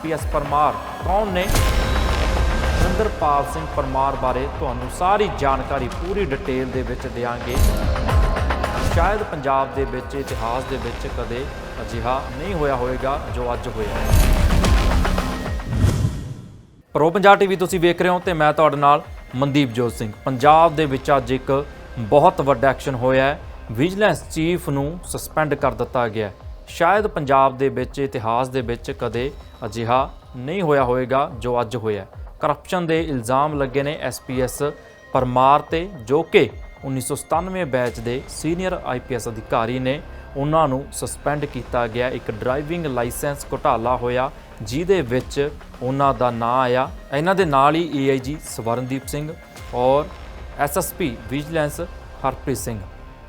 SPS Parmar, ਕੌਣ ਨੇ? ਸੁਰਿੰਦਰਪਾਲ ਸਿੰਘ ਪਰਮਾਰ ਬਾਰੇ ਤੁਹਾਨੂੰ ਸਾਰੀ ਜਾਣਕਾਰੀ ਪੂਰੀ ਡਿਟੇਲ ਦੇ ਵਿੱਚ ਦੇਵਾਂਗੇ ਸ਼ਾਇਦ ਪੰਜਾਬ ਦੇ ਵਿੱਚ, ਇਤਿਹਾਸ ਦੇ ਵਿੱਚ ਕਦੇ ਅਜਿਹਾ ਨਹੀਂ ਹੋਇਆ ਹੋਵੇਗਾ ਜੋ ਅੱਜ ਹੋਇਆ ਪ੍ਰੋ ਪੰਜਾਬ ਟੀਵੀ ਤੁਸੀਂ ਵੇਖ ਰਹੇ ਹੋ ਤੇ ਮੈਂ ਤੁਹਾਡੇ ਨਾਲ ਮਨਦੀਪ ਜੋਤ ਸਿੰਘ। ਪੰਜਾਬ ਦੇ ਵਿੱਚ ਅੱਜ ਇੱਕ ਬਹੁਤ ਵੱਡਾ ਐਕਸ਼ਨ ਹੋਇਆ ਹੈ। ਵਿਜੀਲੈਂਸ ਚੀਫ ਨੂੰ ਸਸਪੈਂਡ ਕਰ ਦਿੱਤਾ ਗਿਆ ਹੈ। ਸ਼ਾਇਦ ਪੰਜਾਬ ਦੇ ਵਿੱਚ, ਇਤਿਹਾਸ ਦੇ ਵਿੱਚ ਕਦੇ ਅਜਿਹਾ ਨਹੀਂ ਹੋਇਆ ਹੋਵੇਗਾ ਜੋ ਅੱਜ ਹੋਇਆ ਕਰਪਸ਼ਨ ਦੇ ਇਲਜ਼ਾਮ ਲੱਗੇ ਨੇ ਐਸਪੀਐਸ ਪਰਮਾਰ ਤੇ, ਜੋ ਕਿ 1997 ਬੈਚ ਦੇ ਸੀਨੀਅਰ ਆਈਪੀਐਸ ਅਧਿਕਾਰੀ ਨੇ ਉਹਨਾਂ ਨੂੰ ਸਸਪੈਂਡ ਕੀਤਾ ਗਿਆ। ਇੱਕ ਡਰਾਈਵਿੰਗ ਲਾਇਸੈਂਸ ਘੁਟਾਲਾ ਹੋਇਆ, ਜਿਹਦੇ ਵਿੱਚ ਉਹਨਾਂ ਦਾ ਨਾਂ ਆਇਆ। ਇਹਨਾਂ ਦੇ ਨਾਲ ਹੀ ਏਆਈਜੀ ਸਵਰਨਦੀਪ ਸਿੰਘ ਔਰ ਐਸਐਸਪੀ ਵਿਜੀਲੈਂਸ ਹਰਪ੍ਰੀਤ ਸਿੰਘ।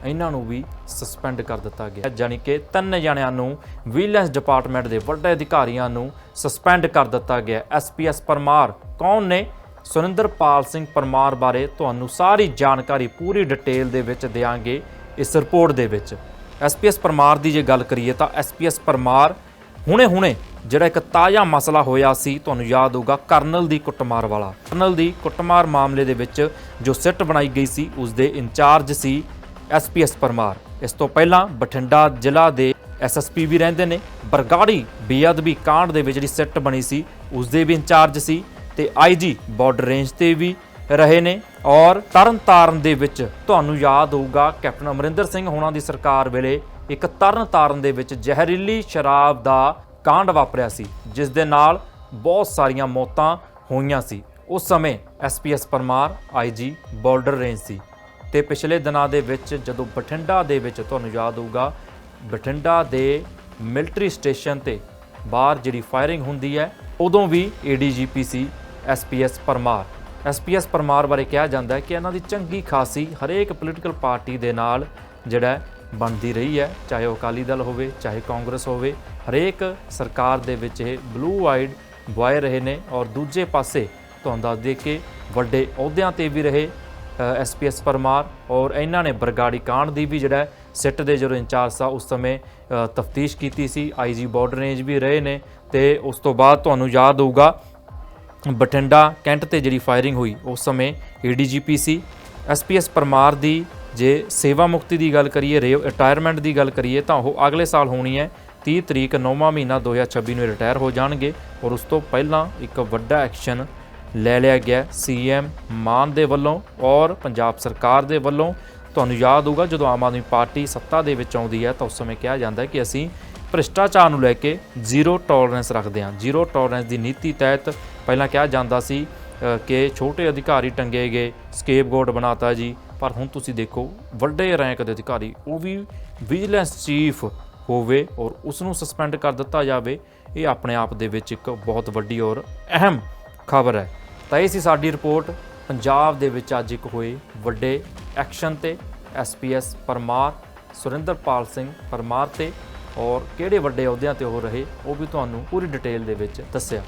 ਇਹਨਾਂ ਨੂੰ ਵੀ ਸਸਪੈਂਡ ਕਰ ਦਿੱਤਾ ਗਿਆ। ਜਾਣੀ ਕਿ ਤਿੰਨ ਜਣਿਆਂ ਨੂੰ ਵਿਜੀਲੈਂਸ ਡਿਪਾਰਟਮੈਂਟ ਦੇ ਵੱਡੇ ਅਧਿਕਾਰੀਆਂ ਨੂੰ ਸਸਪੈਂਡ ਕਰ ਦਿੱਤਾ ਗਿਆ। ਐਸਪੀਐਸ ਪਰਮਾਰ, ਕੌਣ ਨੇ? ਸੁਰਿੰਦਰਪਾਲ ਸਿੰਘ ਪਰਮਾਰ ਬਾਰੇ ਤੁਹਾਨੂੰ ਸਾਰੀ ਜਾਣਕਾਰੀ ਪੂਰੀ ਡਿਟੇਲ ਦੇ ਵਿੱਚ ਦੇਵਾਂਗੇ ਇਸ ਰਿਪੋਰਟ ਦੇ ਵਿੱਚ। ਐਸਪੀਐਸ ਪਰਮਾਰ ਦੀ ਜੇ ਗੱਲ ਕਰੀਏ ਤਾਂ ਐਸਪੀਐਸ ਪਰਮਾਰ ਹੁਣੇ-ਹੁਣੇ ਜਿਹੜਾ ਇੱਕ ਤਾਜ਼ਾ ਮਸਲਾ ਹੋਇਆ ਸੀ, ਤੁਹਾਨੂੰ ਯਾਦ ਹੋਊਗਾ, ਕਰਨਲ ਦੀ ਕੁੱਟਮਾਰ ਵਾਲਾ। ਕਰਨਲ ਦੀ ਕੁੱਟਮਾਰ ਮਾਮਲੇ ਦੇ ਵਿੱਚ ਜੋ ਸਿੱਟ ਬਣਾਈ ਗਈ ਸੀ ਉਸ ਦੇ ਇੰਚਾਰਜ ਸੀ ਐਸਪੀਐਸ ਪਰਮਾਰ। ਇਸ ਤੋਂ ਪਹਿਲਾਂ ਬਠਿੰਡਾ ਜ਼ਿਲ੍ਹਾ ਦੇ ਐਸਐਸਪੀ ਵੀ ਰਹਿੰਦੇ ਨੇ। ਬਰਗਾੜੀ ਬੇਅਦਬੀ ਕਾਂਡ ਦੇ ਵਿੱਚ ਜਿਹੜੀ ਸਿੱਟ ਬਣੀ ਸੀ, ਉਸ ਦੇ ਵੀ ਇੰਚਾਰਜ ਸੀ ਤੇ ਆਈਜੀ ਬਾਰਡਰ ਰੇਂਜ ਤੇ ਵੀ ਰਹੇ ਨੇ ਔਰ ਤਰਨਤਾਰਨ ਦੇ ਵਿੱਚ ਤੁਹਾਨੂੰ ਯਾਦ ਹੋਊਗਾ ਕੈਪਟਨ ਅਮਰਿੰਦਰ ਸਿੰਘ ਹੋਣਾ ਦੀ ਸਰਕਾਰ ਵੇਲੇ ਇੱਕ ਤਰਨਤਾਰਨ ਦੇ ਵਿੱਚ ਜ਼ਹਿਰੀਲੀ ਸ਼ਰਾਬ ਦਾ ਕਾਂਡ ਵਾਪਰਿਆ ਸੀ, ਜਿਸ ਦੇ ਨਾਲ ਬਹੁਤ ਸਾਰੀਆਂ ਮੌਤਾਂ ਹੋਈਆਂ ਸੀ। ਉਸ ਸਮੇਂ SPS Parmar IG border range ਸੀ। ਤੇ ਪਿਛਲੇ ਦਿਨਾਂ ਦੇ ਵਿੱਚ ਜਦੋਂ ਬਠਿੰਡਾ ਦੇ ਵਿੱਚ ਤੁਹਾਨੂੰ ਯਾਦ ਹੋਊਗਾ, ਬਠਿੰਡਾ ਦੇ ਮਿਲਟਰੀ ਸਟੇਸ਼ਨ ਤੇ ਬਾਹਰ ਜਿਹੜੀ ਫਾਇਰਿੰਗ ਹੁੰਦੀ ਹੈ, ਉਦੋਂ ਵੀ ਏਡੀਜੀਪੀ ਸੀ ਐਸਪੀਐਸ ਪਰਮਾਰ। ਐਸਪੀਐਸ ਪਰਮਾਰ ਬਾਰੇ ਕਿਹਾ ਜਾਂਦਾ ਹੈ ਕਿ ਇਹਨਾਂ ਦੀ ਚੰਗੀ ਖਾਸੀ ਹਰੇਕ ਪੋਲੀਟੀਕਲ ਪਾਰਟੀ ਦੇ ਨਾਲ ਜਿਹੜਾ ਬਣਦੀ ਰਹੀ ਹੈ, ਚਾਹੇ ਉਹ ਅਕਾਲੀ ਦਲ ਹੋਵੇ, ਚਾਹੇ ਕਾਂਗਰਸ ਹੋਵੇ, ਹਰੇਕ ਸਰਕਾਰ ਦੇ ਵਿੱਚ ਇਹ ਬਲੂ ਆਈਡ ਬੁਆਏ ਰਹੇ ਨੇ ਔਰ ਦੂਜੇ ਪਾਸੇ ਤੁਹਾਨੂੰ ਦੱਸ ਦੇ ਕਿ ਵੱਡੇ ਅਹੁਦਿਆਂ ਤੇ ਵੀ ਰਹੇ ਐਸਪੀਐਸ ਪਰਮਾਰ ਔਰ ਇਹਨਾਂ ਨੇ ਬਰਗਾੜੀ ਕਾਂਡ ਦੀ ਵੀ ਜਿਹੜਾ ਸਿੱਟ ਦੇ ਜਦੋਂ ਇੰਚਾਰਜ ਸਾ ਉਸ ਸਮੇਂ ਤਫਤੀਸ਼ ਕੀਤੀ ਸੀ ਆਈਜੀ ਬਾਰਡਰ ਰੇਂਜ ਵੀ ਰਹੇ ਨੇ ਤੇ ਉਸ ਤੋਂ ਬਾਅਦ ਤੁਹਾਨੂੰ ਯਾਦ ਹੋਊਗਾ, ਬਠਿੰਡਾ ਕੈਂਟ ਤੇ ਜਿਹੜੀ ਫਾਇਰਿੰਗ ਹੋਈ ਉਸ ਸਮੇਂ ਏਡੀਜੀਪੀ ਸੀ। ਐਸਪੀਐਸ ਪਰਮਾਰ ਦੀ ਜੇ ਸੇਵਾ ਮੁਕਤੀ ਦੀ ਗੱਲ ਕਰੀਏ ਰਿਟਾਇਰਮੈਂਟ ਦੀ ਗੱਲ ਕਰੀਏ ਤਾਂ ਉਹ ਅਗਲੇ ਸਾਲ ਹੋਣੀ ਹੈ 30 ਤਰੀਕ 9ਵਾਂ ਮਹੀਨਾ 2026 ਨੂੰ ਰਿਟਾਇਰ ਹੋ ਜਾਣਗੇ ਔਰ ਉਸ ਤੋਂ ਪਹਿਲਾਂ ਇੱਕ ਵੱਡਾ ਐਕਸ਼ਨ ਲੈ ਲਿਆ ਗਿਆ ਸੀਐਮ ਮਾਨ ਦੇ ਵੱਲੋਂ ਔਰ ਪੰਜਾਬ ਸਰਕਾਰ ਦੇ ਵੱਲੋਂ। ਤੁਹਾਨੂੰ ਯਾਦ ਹੋਊਗਾ, ਜਦੋਂ ਆਮ ਆਦਮੀ ਪਾਰਟੀ ਸੱਤਾ ਦੇ ਵਿੱਚ ਆਉਂਦੀ ਹੈ, ਤਾਂ ਉਸ ਸਮੇਂ ਕਿਹਾ ਜਾਂਦਾ ਹੈ ਕਿ ਅਸੀਂ ਭ੍ਰਿਸ਼ਟਾਚਾਰ ਨੂੰ ਲੈ ਕੇ ਜ਼ੀਰੋ ਟੋਲਰੈਂਸ ਰੱਖਦੇ ਹਾਂ। ਜ਼ੀਰੋ ਟੋਲਰੈਂਸ ਦੀ ਨੀਤੀ ਤਹਿਤ ਪਹਿਲਾਂ ਕਿਹਾ ਜਾਂਦਾ ਸੀ ਕਿ ਛੋਟੇ ਅਧਿਕਾਰੀ ਟੰਗੇ ਗਏ ਸਕੇਪਗੋਟ ਬਣਾਤਾ ਜੀ। ਪਰ ਹੁਣ ਤੁਸੀਂ ਦੇਖੋ, ਵੱਡੇ ਰੈਂਕ ਦੇ ਅਧਿਕਾਰੀ, ਉਹ ਵੀ ਵਿਜੀਲੈਂਸ ਚੀਫ ਹੋਵੇ ਔਰ ਉਸ ਨੂੰ ਸਸਪੈਂਡ ਕਰ ਦਿੱਤਾ ਜਾਵੇ, ਇਹ ਆਪਣੇ ਆਪ ਦੇ ਵਿੱਚ ਇੱਕ ਬਹੁਤ ਵੱਡੀ ਔਰ ਅਹਿਮ ਖਬਰ ਹੈ। ਤਾਂ ਇਹ ਸੀ ਸਾਡੀ ਰਿਪੋਰਟ। ਪੰਜਾਬ ਦੇ ਵਿੱਚ ਅੱਜ ਇੱਕ ਹੋਏ ਵੱਡੇ ਐਕਸ਼ਨ ਤੇ ਐਸਪੀਐਸ ਪਰਮਾਰ, ਸੁਰਿੰਦਰਪਾਲ ਸਿੰਘ ਪਰਮਾਰ ਤੇ ਔਰ ਕਿਹੜੇ ਵੱਡੇ ਅਹੁਦਿਆਂ ਤੇ ਉਹ ਰਹੇ, ਉਹ ਵੀ ਤੁਹਾਨੂੰ ਪੂਰੀ ਡਿਟੇਲ ਦੇ ਵਿੱਚ ਦੱਸਿਆ।